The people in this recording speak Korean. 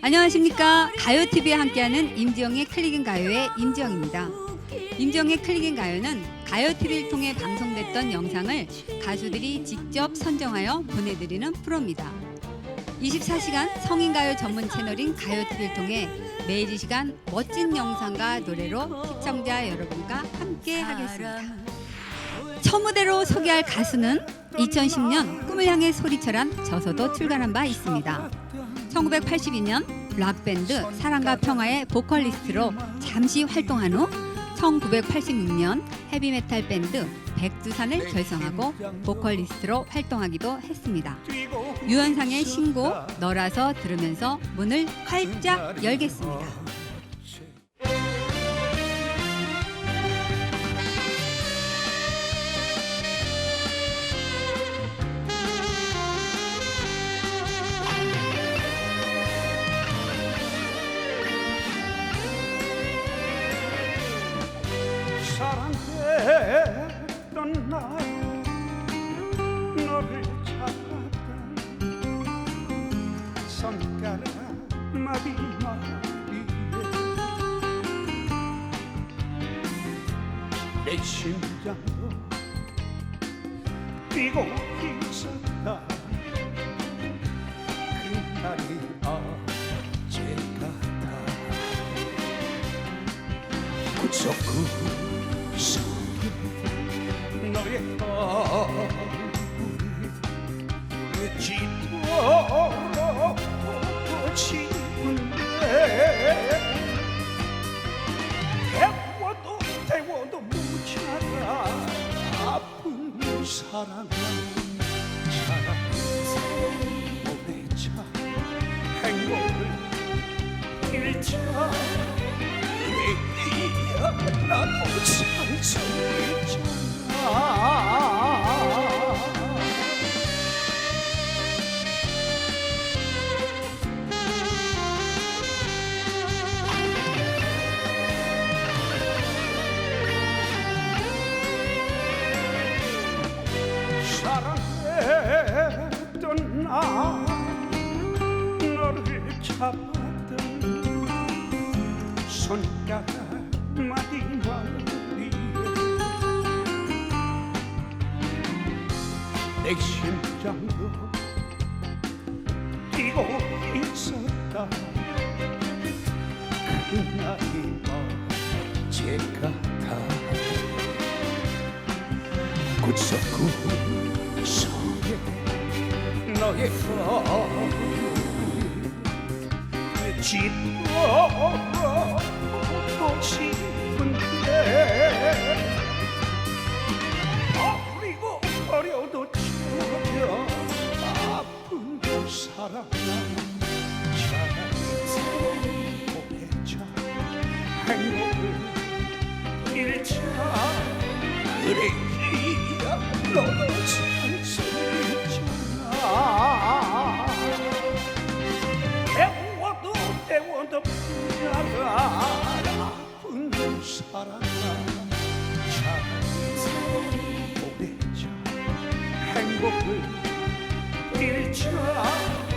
안녕하십니까. 가요TV에 함께하는 임지영의 클릭인 가요의 임지영입니다. 임지영의 클릭인 가요는 가요TV를 통해 방송됐던 영상을 가수들이 직접 선정하여 보내드리는 프로입니다. 24시간 성인가요 전문 채널인 가요TV를 통해 매일 이 시간 멋진 영상과 노래로 시청자 여러분과 함께 하겠습니다. 첫 무대로 소개할 가수는 2010년 꿈을 향해 소리쳐란 저서도 출간한 바 있습니다 1982년 락밴드 사랑과 평화의 보컬리스트로 잠시 활동한 후 1986년 헤비메탈 밴드 백두산을 결성하고 보컬리스트로 활동하기도 했습니다. 유현상의 신곡 너라서 들으면서 문을 활짝 열겠습니다. 손가락 마디마디에 내 심장도 뛰고 있었다. 그날이 어제 같아 구석구 사랑아 차라리 오래차 행복을 잃자 그래야 나도 상처 했던 나 너를 잡았던 손가락 마디마디에 내 심장도 뛰고 있었다. 그날이 어제 같아 속 에 너의 얼굴이 짙도록 보고 싶은데 버리고 버려도 전혀 아픈 오래자 행복을 잃자 그래야 너도 사랑아 차라리 오래자 행복을 잃자